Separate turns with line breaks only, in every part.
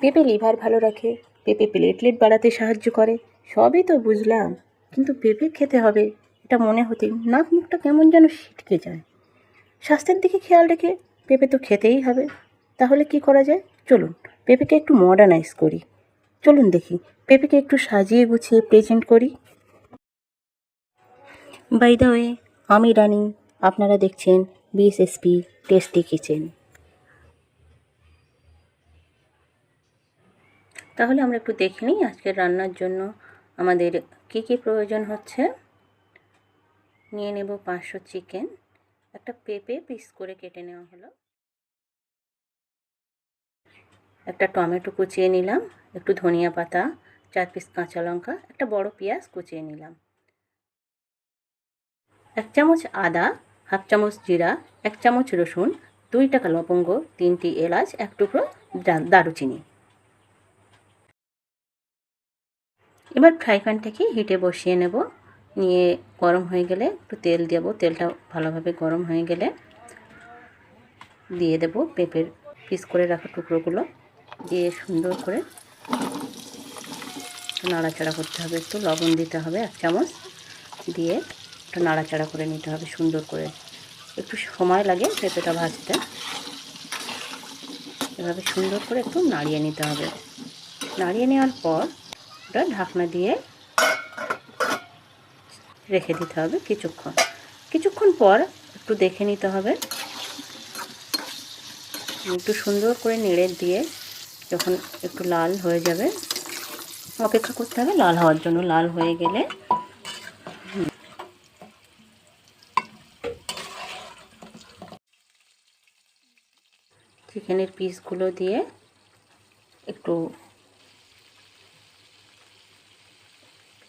পেঁপে লিভার ভালো রাখে, পেঁপে প্লেটলেট বাড়াতে সাহায্য করে, সবই তো বুঝলাম। কিন্তু পেঁপে খেতে হবে, এটা মনে হতে নাক মুখটা কেমন যেন ছিটকে যায়। স্বাস্থ্যের দিকে খেয়াল রেখে পেঁপে তো খেতেই হবে। তাহলে কি করা যায়? চলুন, পেঁপেকে একটু মডার্নাইজ করি। চলুন দেখি, পেঁপেকে একটু সাজিয়ে গুছিয়ে প্রেজেন্ট করি। বাই ওয়ে আমি রানী, আপনারা দেখছেন বিএসএসপি টেস্টি কিচেন তাহলে আমরা একটু দেখে নিই আজকের রান্নার জন্য আমাদের কী কী প্রয়োজন হচ্ছে। নিয়ে নেব পাঁচশো চিকেন। একটা পেঁপে পিস করে কেটে নেওয়া হলো। একটা টমেটো কুচিয়ে নিলাম, একটু ধনিয়া পাতা, চার পিস কাঁচা লঙ্কা, একটা বড় পেঁয়াজ কুচিয়ে নিলাম। এক চামচ আদা, হাফ চামচ জিরা, এক চামচ রসুন, দুই টাকা লবঙ্গ, তিনটি এলাচ, এক টুকরো দারুচিনি। এবার ফ্রাই প্যানটাকে হিটে বসিয়ে নেব। নিয়ে গরম হয়ে গেলে একটু তেল দেব। তেলটা ভালোভাবে গরম হয়ে গেলে দিয়ে দেব পেঁপের পিস করে রাখা টুকরোগুলো। দিয়ে সুন্দর করে নাড়াচাড়া করতে হবে, একটু লবণ দিতে হবে এক চামচ। দিয়ে একটু নাড়াচাড়া করে নিতে হবে সুন্দর করে। একটু সময় লাগে পেঁপেটা ভাজতে। এভাবে সুন্দর করে একটু নাড়িয়ে নিতে হবে। নাড়িয়ে নেওয়ার পর ওটা ঢাকনা দিয়ে রেখে দিতে হবে কিছুক্ষণ। কিছুক্ষণ পর একটু দেখে নিতে হবে। একটু সুন্দর করে নেড়ে দিয়ে যখন একটু লাল হয়ে যাবে, অপেক্ষা করতে হবে লাল হওয়ার জন্য। লাল হয়ে গেলে চিকেনের পিসগুলো দিয়ে একটু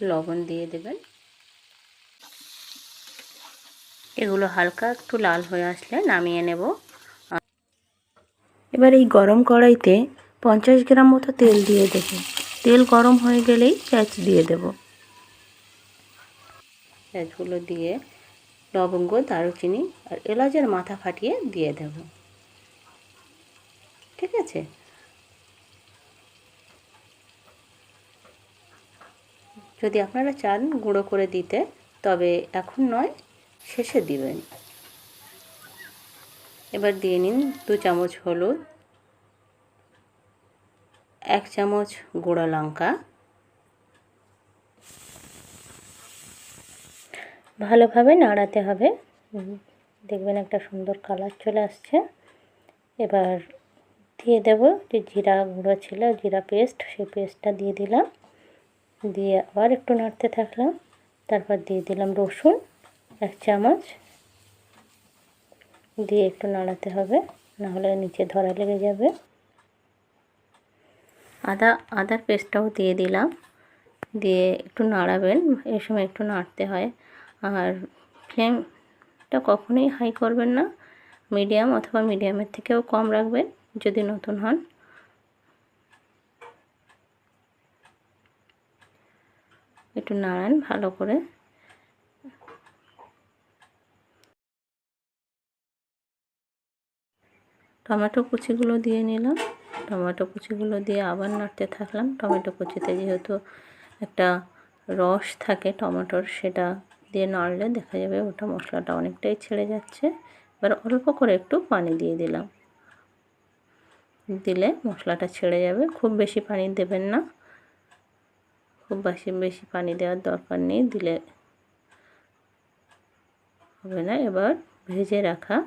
লবণ দিয়ে দেবেন। এগুলো হালকা একটু লাল হয়ে আসলে নামিয়ে নেব। এবার এই গরম কড়াইতে পঞ্চাশ গ্রাম মতো তেল দিয়ে দেবো। তেল গরম হয়ে গেলেই পেঁয়াজ দিয়ে দেব। পেঁয়াজগুলো দিয়ে লবঙ্গ দারুচিনি আর এলাচের মাথা ফাটিয়ে দিয়ে দেব। ঠিক আছে? যদি আপনারা চান গুঁড়ো করে দিতে, তবে এখন নয়, শেষে দিবেন। এবার দিয়ে নিন দু চামচ হলুদ, এক চামচ গুঁড়া লঙ্কা। ভালোভাবে নাড়াতে হবে। দেখবেন একটা সুন্দর কালার চলে আসছে। এবার দিয়ে দেব যে জিরা গুঁড়ো ছিল, জিরা পেস্ট, সেই পেস্টটা দিয়ে দিলাম। দিয়ে আবার একটু নাড়তে থাকলাম। তারপর দিয়ে দিলাম রসুন, এক চামচ। দিয়ে একটু নাড়াতে হবে, নাহলে নিচে ধরা লেগে যাবে। আদা, আদার পেস্টটাও দিয়ে দিলাম। দিয়ে একটু নাড়াবেন এই সময় একটু নাড়তে হয়। আর ফ্লেমটা কখনোই হাই করবেন না। মিডিয়াম অথবা মিডিয়ামের থেকেও কম রাখবেন, যদি নতুন হন। একটু নাড়ান ভালো করে। টমেটো কুচিগুলো দিয়ে নিলাম। টমেটো কুচিগুলো দিয়ে আবার নাড়তে থাকলাম। টমেটো কুচিতে যেহেতু একটা রস থাকে টমেটোর, সেটা দিয়ে নাড়লে দেখা যাবে ওটা মশলাটা অনেকটাই ছেড়ে যাচ্ছে। এবার অল্প করে একটু পানি দিয়ে দিলাম। দিলে মশলাটা ছেড়ে যাবে। খুব বেশি পানি দেবেন না। খুব বেশি বেশি পানি দেওয়ার দরকার নেই। দিলে হবে না। এবার ভেজে রাখা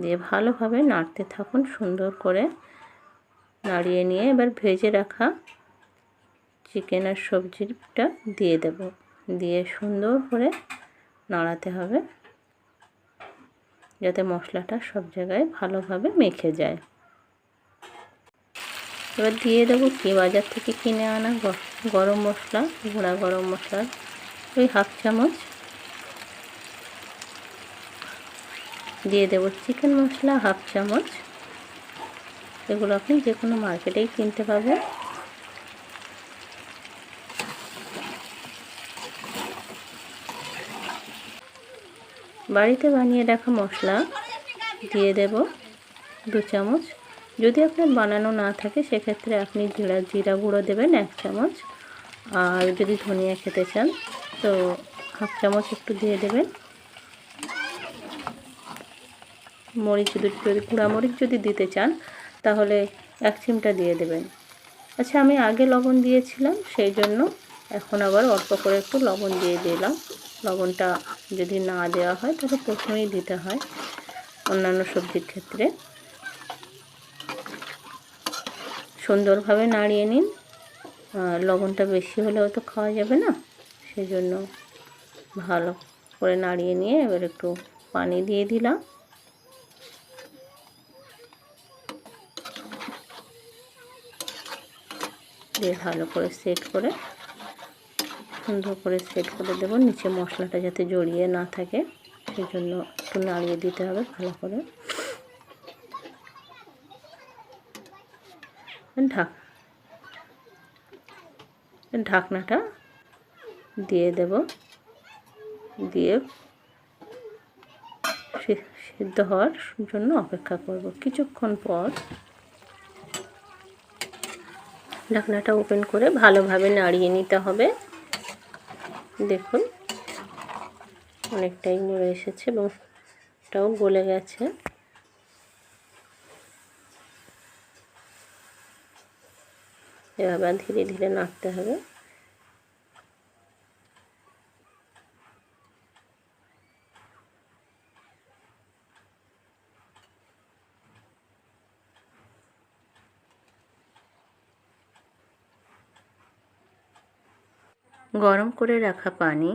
দিয়ে ভালোভাবে নাড়তে থাকুন সুন্দর করে। নাড়িয়ে নিয়ে এবার ভেজে রাখা চিকেন আর সবজিটা দিয়ে দেব। দিয়ে সুন্দর করে নাড়াতে হবে। যাতে মশলাটা সব জায়গায় ভালোভাবে মেখে যায়। এবার দিয়ে দেবো কি বাজার থেকে কিনে আনা গরম মশলা, গুঁড়া গরম মশলা, ওই হাফ চামচ। দিয়ে দেবো চিকেন মশলা হাফ চামচ। এগুলো আপনি যে কোনো মার্কেটেই কিনতে পাবেন বাড়িতে বানিয়ে রাখা মশলা দিয়ে দেব দু চামচ। যদি আপনার বানানো না থাকে, সেক্ষেত্রে আপনি জিরা জিরা গুঁড়ো দেবেন এক চামচ। আর যদি ধনিয়া খেতে চান, তো হাফ চামচ একটু দিয়ে দেবেন। মরিচ যদি গুঁড়া মরিচ যদি দিতে চান, তাহলে এক চিমটা দিয়ে দেবেন। আচ্ছা আমি আগে লবণ দিয়েছিলাম, সেই জন্য এখন আবার অল্প করে একটু লবণ দিয়ে দিলাম। লবণটা যদি না দেওয়া হয়, তাহলে প্রথমেই দিতে হয় অন্যান্য সবজির ক্ষেত্রে। সুন্দরভাবে নাড়িয়ে নিন। লবণটা বেশি হলেও তো খাওয়া যাবে না সেই জন্য ভালো করে নাড়িয়ে নিয়ে এবার একটু পানি দিয়ে দিলাম। দিয়ে ভালো করে সেট করে সুন্দর করে সেট করে দেবো। নিচে মশলাটা যাতে জড়িয়ে না থাকে সেই জন্য একটু নাড়িয়ে দিতে হবে ভালো করে। ঢাক, ঢাকনাটা দিয়ে দেব। দিয়ে সিদ্ধ হওয়ার জন্য অপেক্ষা করব। কিছুক্ষণ পর ঢাকনাটা ওপেন করে ভালোভাবে নাড়িয়ে নিতে হবে। দেখুন অনেকটাই মরে এসেছে এবং এটাও গলে গেছে। এভাবে ধীরে ধীরে নাড়তে হবে। গরম করে রাখা পানি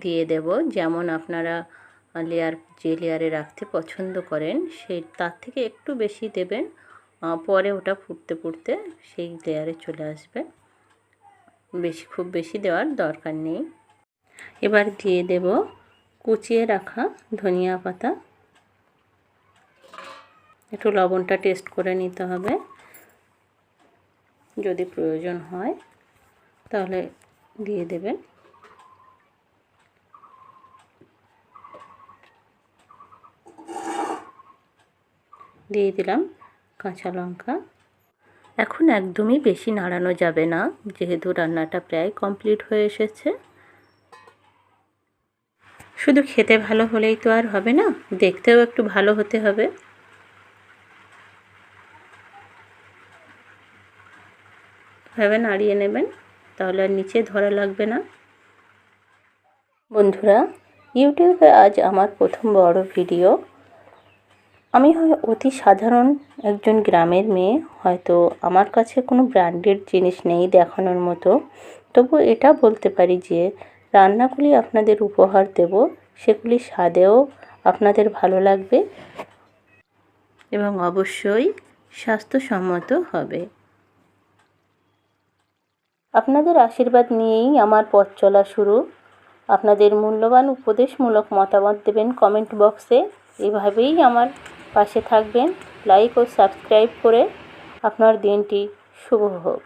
দিয়ে দেব। যেমন আপনারা লেয়ার যে লেয়ারে রাখতে পছন্দ করেন সেই তার থেকে একটু বেশি দেবেন। পরে ওটা ফুটতে ফুটতে সেই লেয়ারে চলে আসবে। বেশি, খুব বেশি দেওয়ার দরকার নেই। এবার দিয়ে দেব কুচিয়ে রাখা ধনিয়া পাতা। একটু লবণটা টেস্ট করে নিতে হবে। যদি প্রয়োজন হয়, তাহলে দিয়ে দেবেন। দিয়ে দিলাম কাঁচা লঙ্কা। এখন একদমই বেশি নাড়ানো যাবে না, যেহেতু রান্নাটা প্রায় কমপ্লিট হয়ে এসেছে। শুধু খেতে ভালো হলেই তো আর হবে না, দেখতেও একটু ভালো হতে হবে। ভাবে নাড়িয়ে নেবেন। তাহলে আর নিচে ধরা লাগবে না। বন্ধুরা, ইউটিউবে আজ আমার প্রথম বড় ভিডিও। আমি হয় অতি সাধারণ একজন গ্রামের মেয়ে, হয়তো আমার কাছে কোনো ব্র্যান্ডেড জিনিস নেই দেখানোর মতো। তবু এটা বলতে পারি যে, রান্নাগুলি আপনাদের উপহার দেব, সেগুলি স্বাদেও আপনাদের ভালো লাগবে এবং অবশ্যই স্বাস্থ্যসম্মত হবে। আপনাদের আশীর্বাদ নিয়েই আমার পথ চলা শুরু। আপনাদের মূল্যবান উপদেশমূলক মতামত দেবেন কমেন্ট বক্সে। এভাবেই আমার পাশে থাকবেন। লাইক ও সাবস্ক্রাইব করে আপনার দিনটি শুভ হোক।